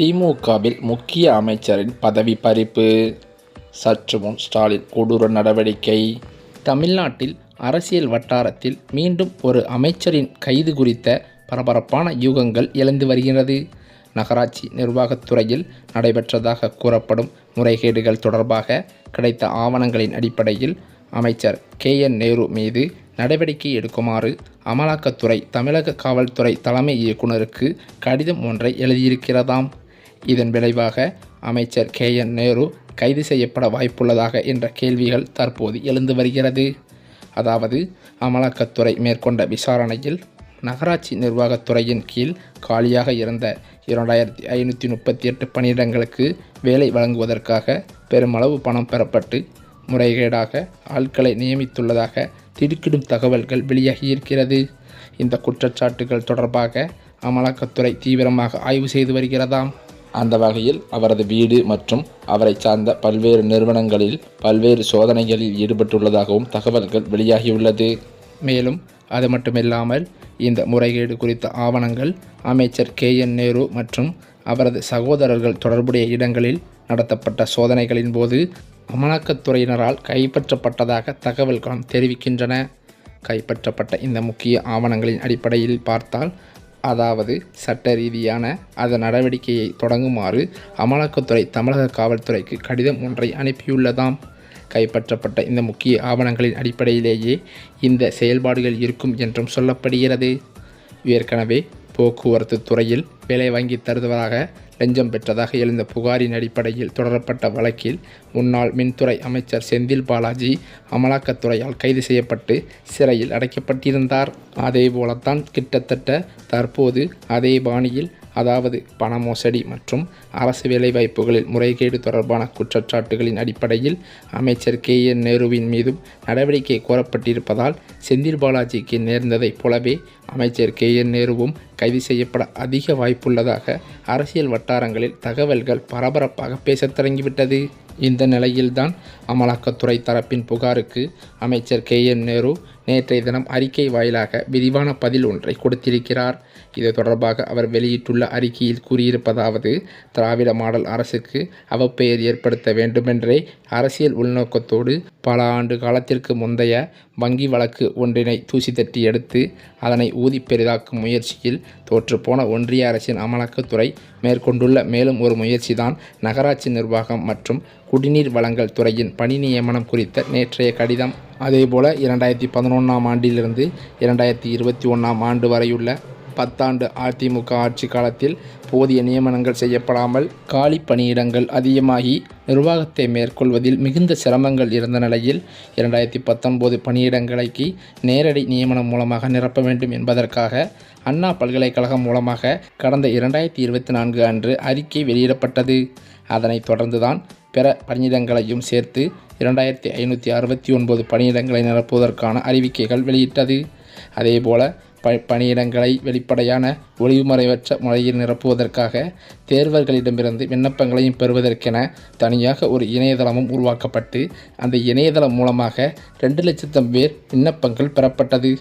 திமுகவில் முக்கிய அமைச்சரின் பதவி பறிப்பு. சற்று முன் ஸ்டாலின் கொடூர நடவடிக்கை. தமிழ்நாட்டில் அரசியல் வட்டாரத்தில் மீண்டும் ஒரு அமைச்சரின் கைது குறித்த பரபரப்பான யூகங்கள் எழுந்து வருகிறது. நகராட்சி நிர்வாகத்துறையில் நடைபெற்றதாக கூறப்படும் முறைகேடுகள் தொடர்பாக கிடைத்த ஆவணங்களின் அடிப்படையில் அமைச்சர் கே. என். நேரு மீது நடவடிக்கை எடுக்குமாறு அமலாக்கத்துறை தமிழக காவல்துறை தலைமை இயக்குனருக்கு கடிதம் ஒன்றை எழுதியிருக்கிறதாம். இதன் விளைவாக அமைச்சர் கே. என். நேரு கைது செய்யப்பட வாய்ப்புள்ளதாக என்ற கேள்விகள் தற்போது எழுந்து வருகிறது. அதாவது அமலாக்கத்துறை மேற்கொண்ட விசாரணையில் நகராட்சி நிர்வாகத்துறையின் கீழ் காலியாக இருந்த இரண்டாயிரத்தி ஐநூற்றி முப்பத்தி எட்டு பணியிடங்களுக்கு வேலை வழங்குவதற்காக பெருமளவு பணம் பெறப்பட்டு முறைகேடாக ஆட்களை நியமித்துள்ளதாக திடுக்கிடும் தகவல்கள் வெளியாகியிருக்கிறது இந்த குற்றச்சாட்டுகள் தொடர்பாக அமலாக்கத்துறை தீவிரமாக ஆய்வு செய்து வருகிறதாம். அந்த வகையில் அவரது வீடு மற்றும் அவரை சார்ந்த பல்வேறு நிறுவனங்களில் பல்வேறு சோதனைகளில் ஈடுபட்டுள்ளதாகவும் தகவல்கள் வெளியாகியுள்ளது. மேலும் அது மட்டுமில்லாமல் இந்த முறைகேடு குறித்த ஆவணங்கள் அமைச்சர் கே. என். நேரு மற்றும் அவரது சகோதரர்கள் தொடர்புடைய இடங்களில் நடத்தப்பட்ட சோதனைகளின் போது அமலாக்கத்துறையினரால் கைப்பற்றப்பட்டதாக தகவல்களும் தெரிவிக்கின்றன. கைப்பற்றப்பட்ட இந்த முக்கிய ஆவணங்களின் அடிப்படையில் பார்த்தால் அதாவது சட்ட ரீதியான அதன் நடவடிக்கையை தொடங்குமாறு அமலாக்கத்துறை தமிழக காவல்துறைக்கு கடிதம் ஒன்றை அனுப்பியுள்ளதாம். கைப்பற்றப்பட்ட இந்த முக்கிய ஆவணங்களின் அடிப்படையிலேயே இந்த செயல்பாடுகள் இருக்கும் என்றும் சொல்லப்படுகிறது. ஏற்கனவே போக்குவரத்து துறையில் வேலை வாங்கி தருவதாக லஞ்சம் பெற்றதாக எழுந்த புகாரின் அடிப்படையில் தொடரப்பட்ட வழக்கில் முன்னாள் மின்துறை அமைச்சர் செந்தில் பாலாஜி அமலாக்கத்துறையால் கைது செய்யப்பட்டு சிறையில் அடைக்கப்பட்டிருந்தார். அதே போலத்தான் கிட்டத்தட்ட தற்போது அதே பாணியில் அதாவது பண மோசடி மற்றும் அரசு வேலைவாய்ப்புகளில் முறைகேடு தொடர்பான குற்றச்சாட்டுகளின் அடிப்படையில் அமைச்சர் கே என் நேருவின் மீதும் நடவடிக்கை கோரப்பட்டிருப்பதால் செந்தில் பாலாஜிக்கு நேர்ந்ததைப் போலவே அமைச்சர் கே என் நேருவும் கைது செய்யப்பட அதிக வாய்ப்புள்ளதாக அரசியல் வட்டாரங்களில் தகவல்கள் பரபரப்பாக பேசத் தொடங்கிவிட்டது. இந்த நிலையில்தான் அமலாக்கத்துறை தரப்பின் புகாருக்கு அமைச்சர் கே என் நேரு நேற்றைய தினம் அறிக்கை வாயிலாக விரிவான பதில் ஒன்றை கொடுத்திருக்கிறார். இது தொடர்பாக அவர் வெளியிட்டுள்ள அறிக்கையில் கூறியிருப்பதாவது திராவிட மாடல் அரசுக்கு அவப்பெயர் ஏற்படுத்த வேண்டுமென்றே அரசியல் உள்நோக்கத்தோடு பல ஆண்டு காலத்திற்கு முந்தைய வங்கி வழக்கு ஒன்றினை தூசி தட்டி எடுத்து அதனை ஊதி பெரிதாக்கும் முயற்சியில் தோற்றுப்போன ஒன்றிய அரசின் அமலாக்கத்துறை மேற்கொண்டுள்ள மேலும் ஒரு முயற்சிதான் நகராட்சி நிர்வாகம் மற்றும் குடிநீர் வழங்கல் துறையின் பணி நியமனம் குறித்த நேற்றைய கடிதம். அதே போல் இரண்டாயிரத்தி பதினொன்றாம் ஆண்டிலிருந்து இரண்டாயிரத்தி இருபத்தி ஒன்றாம் ஆண்டு வரையுள்ள பத்தாண்டு அதிமுக ஆட்சி காலத்தில் போதிய நியமனங்கள் செய்யப்படாமல் காலி பணியிடங்கள் அதிகமாகி நிர்வாகத்தை மேற்கொள்வதில் மிகுந்த சிரமங்கள் இருந்த நிலையில் இரண்டாயிரத்தி பத்தொன்பது பணியிடங்களுக்கு நேரடி நியமனம் மூலமாக நிரப்ப வேண்டும் என்பதற்காக அண்ணா பல்கலைக்கழகம் மூலமாக கடந்த இரண்டாயிரத்தி இருபத்தி நான்கு அன்று அறிக்கை வெளியிடப்பட்டது. அதனைத் தொடர்ந்துதான் பிற பணியிடங்களையும் சேர்த்து இரண்டாயிரத்தி ஐநூற்றி அறுபத்தி ஒன்பது பணியிடங்களை நிரப்புவதற்கான அறிவிக்கைகள் வெளியிட்டது. அதேபோல ப பணியிடங்களை வெளிப்படையான ஒளிவுமறைவற்ற முறையில் நிரப்புவதற்காக தேர்வர்களிடமிருந்து விண்ணப்பங்களையும் பெறுவதற்கென தனியாக ஒரு இணையதளமும் உருவாக்கப்பட்டு அந்த இணையதளம் மூலமாக ரெண்டு லட்சத்தம் பேர் விண்ணப்பங்கள் பெறப்பட்டது.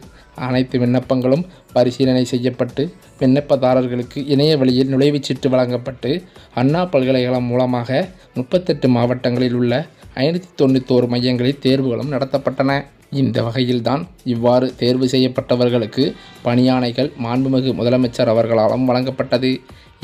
அனைத்து விண்ணப்பங்களும் பரிசீலனை செய்யப்பட்டு விண்ணப்பதாரர்களுக்கு இணைய வழியில் நுழைவுச்சீட்டு வழங்கப்பட்டு அண்ணா பல்கலைக்கழகம் மூலமாக முப்பத்தெட்டு மாவட்டங்களில் உள்ள ஐநூற்றி தொண்ணூத்தோரு மையங்களில் தேர்வுகளும் நடத்தப்பட்டன. இந்த வகையில்தான் இவ்வாறு தேர்வு செய்யப்பட்டவர்களுக்கு பணியாணைகள் மாண்புமிகு முதலமைச்சர் அவர்களாலும் வழங்கப்பட்டது.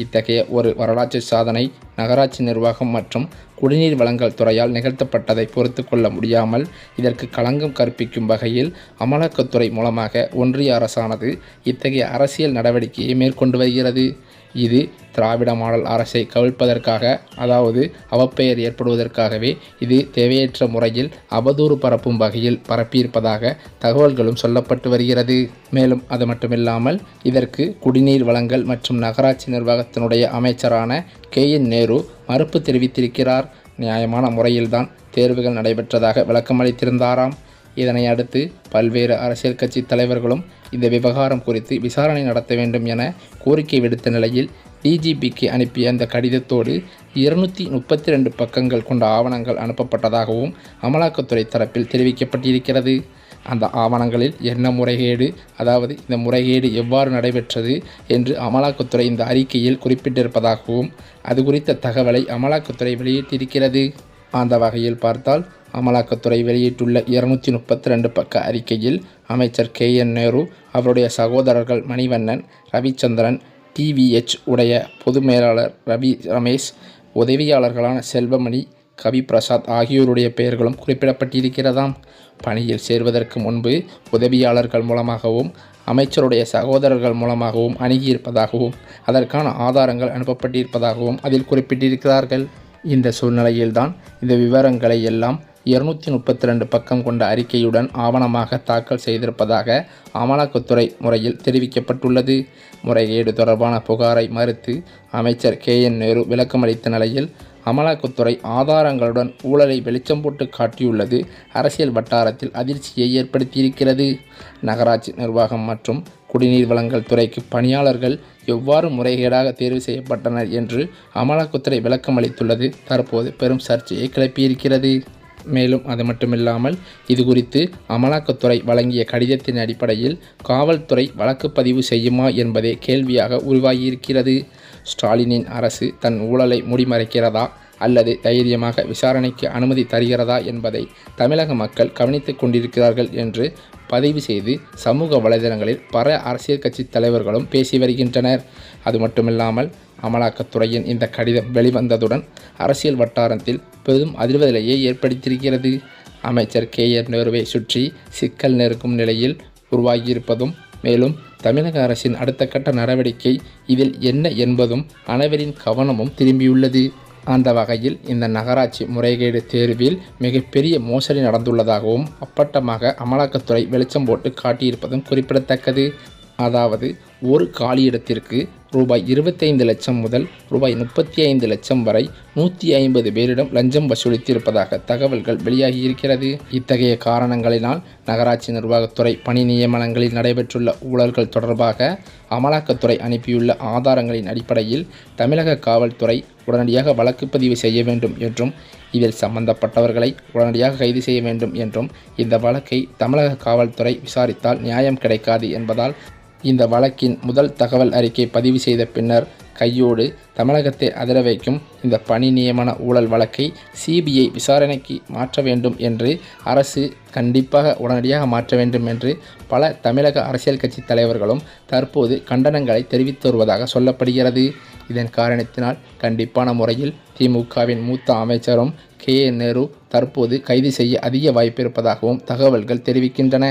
இத்தகைய ஒரு வரலாற்று சாதனை நகராட்சி நிர்வாகம் மற்றும் குடிநீர் வழங்கல் துறையால் நிகழ்த்தப்பட்டதை பொறுத்து கொள்ள முடியாமல் இதற்கு களங்கம் கற்பிக்கும் வகையில் அமலாக்கத்துறை மூலமாக ஒன்றிய அரசானது இத்தகைய அரசியல் நடவடிக்கையை மேற்கொண்டு வருகிறது. இது திராவிட மாடல் அரசை கவிழ்ப்பதற்காக அதாவது அவப்பெயர் ஏற்படுவதற்காகவே இது தேவையற்ற முறையில் அவதூறு பரப்பும் வகையில் பரப்பியிருப்பதாக தகவல்களும் சொல்லப்பட்டு வருகிறது. மேலும் அது மட்டுமில்லாமல் இதற்கு குடிநீர் வழங்கல் மற்றும் நகராட்சி நிர்வாகத்தினுடைய அமைச்சரான கே. என். நேரு மறுப்பு தெரிவித்திருக்கிறார். நியாயமான முறையில்தான் தேர்வுகள் நடைபெற்றதாக விளக்கமளித்திருந்தாராம். இதனை அடுத்து பல்வேறு அரசியல் கட்சி தலைவர்களும் இந்த விவகாரம் குறித்து விசாரணை நடத்த வேண்டும் என கோரிக்கை விடுத்த நிலையில் டிஜிபிக்கு அனுப்பிய அந்த கடிதத்தோடு இருநூற்றி முப்பத்தி ரெண்டு பக்கங்கள் கொண்ட ஆவணங்கள் அனுப்பப்பட்டதாகவும் அமலாக்கத்துறை தரப்பில் தெரிவிக்கப்பட்டிருக்கிறது. அந்த ஆவணங்களில் என்ன முறைகேடு அதாவது இந்த முறைகேடு எவ்வாறு நடைபெற்றது என்று அமலாக்கத்துறை இந்த அறிக்கையில் குறிப்பிட்டிருப்பதாகவும் அது குறித்த தகவலை அமலாக்கத்துறை வெளியிட்டிருக்கிறது. அந்த வகையில் பார்த்தால் அமலாக்கத்துறை வெளியிட்டுள்ள இருநூற்றி முப்பத்தி ரெண்டு பக்க அறிக்கையில் அமைச்சர் கே. என். நேரு அவருடைய சகோதரர்கள் மணிவண்ணன் ரவிச்சந்திரன் டிவிஎச் உடைய பொது மேலாளர் ரவி ரமேஷ் உதவியாளர்களான செல்வமணி கவி பிரசாத் ஆகியோருடைய பெயர்களும் குறிப்பிடப்பட்டிருக்கிறதாம். பணியில் சேர்வதற்கு முன்பு உதவியாளர்கள் மூலமாகவும் அமைச்சருடைய சகோதரர்கள் மூலமாகவும் அணுகியிருப்பதாகவும் அதற்கான ஆதாரங்கள் அனுப்பப்பட்டிருப்பதாகவும் அதில் குறிப்பிட்டிருக்கிறார்கள். இந்த சூழ்நிலையில்தான் இந்த விவரங்களை எல்லாம் இருநூற்றி முப்பத்தி ரெண்டு பக்கம் கொண்ட அறிக்கையுடன் ஆவணமாக தாக்கல் செய்திருப்பதாக அமலாக்கத்துறை முறையில் தெரிவிக்கப்பட்டுள்ளது. முறைகேடு தொடர்பான புகாரை மறுத்து அமைச்சர் கே. என். நேரு விளக்கமளித்த நிலையில் அமலாக்கத்துறை ஆதாரங்களுடன் ஊழலை வெளிச்சம் போட்டு காட்டியுள்ளது. அரசியல் வட்டாரத்தில் அதிர்ச்சியை ஏற்படுத்தியிருக்கிறது. நகராட்சி நிர்வாகம் மற்றும் குடிநீர் வழங்கல் துறைக்கு பணியாளர்கள் எவ்வாறு முறைகேடாக தேர்வு செய்யப்பட்டனர் என்று அமலாக்கத்துறை விளக்கமளித்துள்ளது. தற்போது பெரும் சர்ச்சையை கிளப்பியிருக்கிறது. மேலும் அது மட்டுமில்லாமல் இது குறித்து அமலாக்கத்துறை வழங்கிய கடிதத்தின் அடிப்படையில் காவல்துறை வழக்கு பதிவு செய்யுமா என்பதே கேள்வியாக உருவாகியிருக்கிறது. ஸ்டாலினின் அரசு தன் ஊழலை முடிமறைக்கிறதா? அல்லது தைரியமாக விசாரணைக்கு அனுமதி தருகிறதா என்பதை தமிழக மக்கள் கவனித்துக் கொண்டிருக்கிறார்கள் என்று பதிவு செய்து சமூக வலைதளங்களில் பல அரசியல் கட்சி தலைவர்களும் பேசி வருகின்றனர். அது மட்டுமில்லாமல் அமலாக்கத்துறையின் இந்த கடிதம் வெளிவந்ததுடன் அரசியல் வட்டாரத்தில் பெரும் அதிர்வலையை ஏற்படுத்தியிருக்கிறது. அமைச்சர் கே. எர் நேருவை சுற்றி சிக்கல் நெருக்கும் நிலையில் உருவாகியிருப்பதும் மேலும் தமிழக அரசின் அடுத்த கட்ட நடவடிக்கை இதில் என்ன என்பதும் அனைவரின் கவனமும் திரும்பியுள்ளது. அந்த வகையில் இந்த நகராட்சி முறைகேடு தேர்வில் மிகப்பெரிய மோசடி நடந்துள்ளதாகவும் அப்பட்டமாக அமலாக்கத்துறை வெளிச்சம் போட்டு காட்டியிருப்பதும் குறிப்பிடத்தக்கது. அதாவது ஒரு காலியிடத்திற்கு ரூபாய் இருபத்தைந்து லட்சம் முதல் ரூபாய் முப்பத்தி ஐந்து லட்சம் வரை நூற்றி ஐம்பது பேரிடம் லஞ்சம் வசூலித்திருப்பதாக தகவல்கள் வெளியாகியிருக்கிறது. இத்தகைய காரணங்களினால் நகராட்சி நிர்வாகத்துறை பணி நியமனங்களில் நடைபெற்றுள்ள ஊழல்கள் தொடர்பாக அமலாக்கத்துறை அனுப்பியுள்ள ஆதாரங்களின் அடிப்படையில் தமிழக காவல்துறை உடனடியாக வழக்கு பதிவு செய்ய வேண்டும் என்றும் இதில் சம்பந்தப்பட்டவர்களை உடனடியாக கைது செய்ய வேண்டும் என்றும் இந்த வழக்கை தமிழக காவல்துறை விசாரித்தால் நியாயம் கிடைக்காது என்பதால் இந்த வழக்கின் முதல் தகவல் அறிக்கை பதிவு செய்த பின்னர் கையோடு தமிழகத்தை அதிர வைக்கும் இந்த பணி நியமன ஊழல் வழக்கை சிபிஐ விசாரணைக்கு மாற்ற வேண்டும் என்று அரசு கண்டிப்பாக உடனடியாக மாற்ற வேண்டும் என்று பல தமிழக அரசியல் கட்சி தலைவர்களும் தற்போது கண்டனங்களை தெரிவித்து வருவதாக சொல்லப்படுகிறது. இதன் காரணத்தினால் கண்டிப்பான முறையில் திமுகவின் மூத்த அமைச்சரும் கே நேரு தற்போது கைது செய்ய அதிக வாய்ப்பு இருப்பதாகவும் தகவல்கள் தெரிவிக்கின்றன.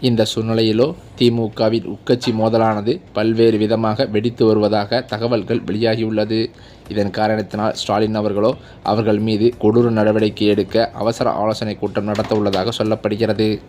இந்த சூழ்நிலையிலோ திமுகவின் உட்கட்சி மோதலானது பல்வேறு விதமாக வெடித்து வருவதாக தகவல்கள் வெளியாகியுள்ளது. இதன் காரணத்தினால் ஸ்டாலின் அவர்களோ அவர்கள் மீது கொடூர நடவடிக்கை எடுக்க அவசர ஆலோசனை கூட்டம் நடத்த உள்ளதாக சொல்லப்படுகிறது.